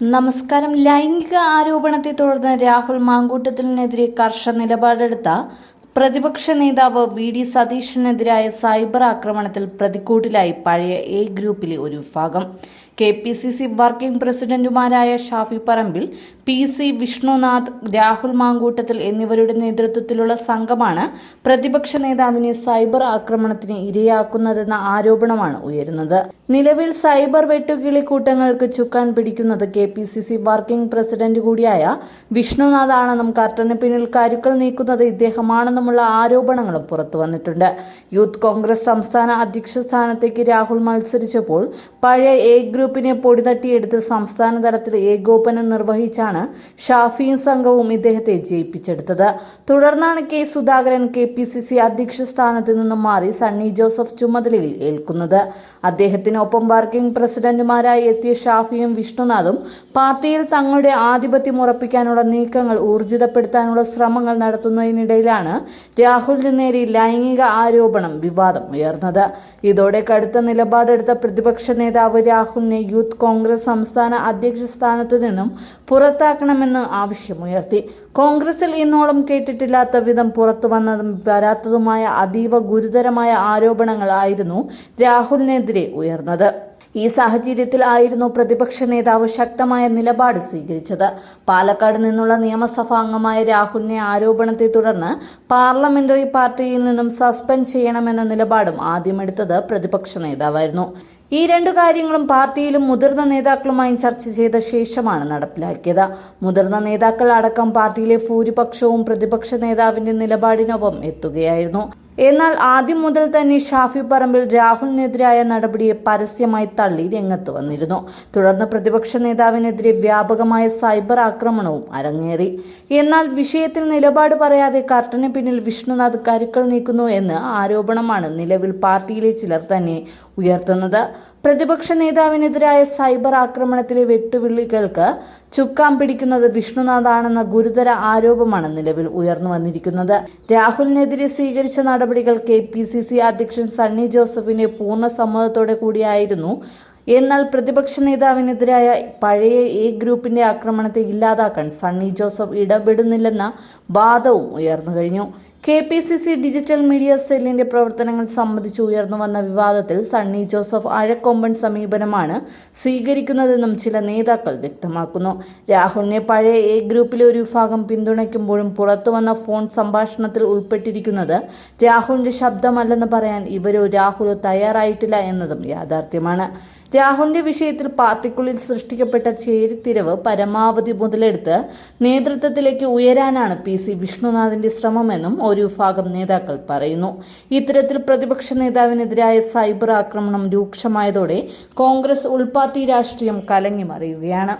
നമസ്കാരം. ലൈംഗിക ആരോപണത്തെ തുടർന്ന് രാഹുൽ മാങ്കൂട്ടത്തിനെതിരെ കർശന നിലപാടെടുത്ത പ്രതിപക്ഷ നേതാവ് വി ഡി സതീഷിനെതിരായ സൈബർ ആക്രമണത്തിൽ പ്രതിക്കൂട്ടിലായി പഴയ എ ഗ്രൂപ്പിലെ ഒരു വിഭാഗം. K P C C working പ്രസിഡന്റുമാരായ ഷാഫി പറമ്പിൽ പി സി വിഷ്ണുനാഥ് രാഹുൽ മാങ്കൂട്ടത്തിൽ എന്നിവരുടെ നേതൃത്വത്തിലുള്ള സംഘമാണ് പ്രതിപക്ഷ നേതാവിനെ സൈബർ ആക്രമണത്തിന് ഇരയാക്കുന്നതെന്ന ആരോപണമാണ് ഉയരുന്നത്. നിലവിൽ സൈബർ വെട്ടുകിളി കൂട്ടങ്ങൾക്ക് ചുക്കാൻ പിടിക്കുന്നത് K P C C working president കൂടിയായ വിഷ്ണുനാഥാണെന്നും കർട്ടന് പിന്നിൽ കരുക്കൾ നീക്കുന്നത് ഇദ്ദേഹമാണെന്നുമുള്ള ആരോപണങ്ങളും പുറത്തു വന്നിട്ടുണ്ട്. യൂത്ത് കോൺഗ്രസ് സംസ്ഥാന അധ്യക്ഷ സ്ഥാനത്തേക്ക് രാഹുൽ മത്സരിച്ചപ്പോൾ പഴയ എ ഗ്രൂപ്പിനെ പൊടിതട്ടിയെടുത്ത് സംസ്ഥാന തലത്തിൽ ഏകോപനം നിർവഹിച്ചാണ് ഷാഫിയും സംഘവും ഇദ്ദേഹത്തെ ജയിപ്പിച്ചെടുത്തത്. തുടർന്നാണ് K Sudhakaran K P C C അധ്യക്ഷ സ്ഥാനത്ത് നിന്നും മാറി സണ്ണി ജോസഫ് ചുമതലയിൽ ഏൽക്കുന്നത്. അദ്ദേഹത്തിനൊപ്പം വർക്കിംഗ് പ്രസിഡന്റുമാരായി എത്തിയ ഷാഫിയും വിഷ്ണുനാഥും പാർട്ടിയിൽ തങ്ങളുടെ ആധിപത്യം ഉറപ്പിക്കാനുള്ള നീക്കങ്ങൾ ഊർജിതപ്പെടുത്താനുള്ള ശ്രമങ്ങൾ നടത്തുന്നതിനിടയിലാണ് രാഹുലിന് നേരെ ലൈംഗിക ആരോപണം വിവാദം ഉയർന്നത്. ഇതോടെ കടുത്ത നിലപാടെടുത്ത പ്രതിപക്ഷ നേതാവ് രാഹുലിനെ യൂത്ത് കോൺഗ്രസ് സംസ്ഥാന അധ്യക്ഷ സ്ഥാനത്തു നിന്നും പുറത്താക്കണമെന്ന് ആവശ്യമുയർത്തി. കോൺഗ്രസിൽ ഇന്നോളം കേട്ടിട്ടില്ലാത്ത വിധം പുറത്തു വന്നതും വരാത്തതുമായ അതീവ ഗുരുതരമായ ആരോപണങ്ങളായിരുന്നു രാഹുലിനെതിരെ ഉയർന്നത്. ഈ സാഹചര്യത്തിൽ ആയിരുന്നു പ്രതിപക്ഷ നേതാവ് ശക്തമായ നിലപാട് സ്വീകരിച്ചത്. പാലക്കാട് നിന്നുള്ള നിയമസഭാ അംഗമായ രാഹുലിനെ ആരോപണത്തെ തുടർന്ന് പാർലമെന്ററി പാർട്ടിയിൽ നിന്നും സസ്പെൻഡ് ചെയ്യണമെന്ന നിലപാടും ആദ്യമെടുത്തത് പ്രതിപക്ഷ നേതാവായിരുന്നു. ഈ രണ്ടു കാര്യങ്ങളും പാർട്ടിയിലും മുതിർന്ന നേതാക്കളുമായും ചർച്ച ചെയ്ത ശേഷമാണ് നടപ്പിലാക്കിയത്. മുതിർന്ന നേതാക്കൾ അടക്കം പാർട്ടിയിലെ ഭൂരിപക്ഷവും പ്രതിപക്ഷ നേതാവിന്റെ നിലപാടിനൊപ്പം എത്തുകയായിരുന്നു. എന്നാൽ ആദ്യം മുതൽ തന്നെ ഷാഫി പറമ്പിൽ രാഹുലിനെതിരായ നടപടിയെ പരസ്യമായി തള്ളി രംഗത്ത് വന്നിരുന്നു. തുടർന്ന് പ്രതിപക്ഷ നേതാവിനെതിരെ വ്യാപകമായ സൈബർ ആക്രമണവും അരങ്ങേറി. എന്നാൽ വിഷയത്തിൽ നിലപാട് പറയാതെ കർട്ടന് പിന്നിൽ വിഷ്ണുനാഥ് കരുക്കൾ നീക്കുന്നു എന്ന ആരോപണമാണ് നിലവിൽ പാർട്ടിയിലെ ചിലർ തന്നെ ഉയർത്തുന്നത്. പ്രതിപക്ഷ നേതാവിനെതിരായ സൈബർ ആക്രമണത്തിലെ വെട്ടുവിളികൾക്ക് ചുക്കാൻ പിടിക്കുന്നത് വിഷ്ണുനാഥാണെന്ന ഗുരുതര ആരോപമാണ് നിലവിൽ ഉയർന്നു വന്നിരിക്കുന്നത്. രാഹുലിനെതിരെ സ്വീകരിച്ച നടപടികൾ കെ പി സി സി അധ്യക്ഷൻ സണ്ണി ജോസഫിന്റെ പൂർണ സമ്മതത്തോടെ കൂടിയായിരുന്നു. എന്നാൽ പ്രതിപക്ഷ നേതാവിനെതിരായ പഴയ എ ഗ്രൂപ്പിന്റെ ആക്രമണത്തെ ഇല്ലാതാക്കാൻ സണ്ണി ജോസഫ് ഇടപെടുന്നില്ലെന്ന വാദവും ഉയർന്നു കഴിഞ്ഞു. K P C C digital media സെല്ലിന്റെ പ്രവർത്തനങ്ങൾ സംബന്ധിച്ച് ഉയർന്നു വന്ന വിവാദത്തിൽ സണ്ണി ജോസഫ് അഴക്കൊമ്പൻ സമീപനമാണ് സ്വീകരിക്കുന്നതെന്നും ചില നേതാക്കൾ വ്യക്തമാക്കുന്നു. രാഹുലിനെ പഴയ എ ഗ്രൂപ്പിലെ ഒരു വിഭാഗം പിന്തുണയ്ക്കുമ്പോഴും പുറത്തുവന്ന ഫോൺ സംഭാഷണത്തിൽ ഉൾപ്പെട്ടിരിക്കുന്നത് രാഹുലിന്റെ ശബ്ദമല്ലെന്ന് പറയാൻ ഇവരോ രാഹുലോ തയ്യാറായിട്ടില്ല എന്നതും യാഥാർത്ഥ്യമാണ്. രാഹുലിന്റെ വിഷയത്തിൽ പാർട്ടിക്കുള്ളിൽ സൃഷ്ടിക്കപ്പെട്ട ചേരിത്തിരവ് പരമാവധി മുതലെടുത്ത് നേതൃത്വത്തിലേക്ക് ഉയരാനാണ് പി സി വിഷ്ണുനാഥിന്റെ ശ്രമമെന്നും ഒരു വിഭാഗം നേതാക്കൾ പറയുന്നു. ഇത്തരത്തിൽ പ്രതിപക്ഷ നേതാവിനെതിരായ സൈബർ ആക്രമണം രൂക്ഷമായതോടെ കോൺഗ്രസ് ഉൾപാർട്ടി രാഷ്ട്രീയം കലങ്ങി മറിയുകയാണ്.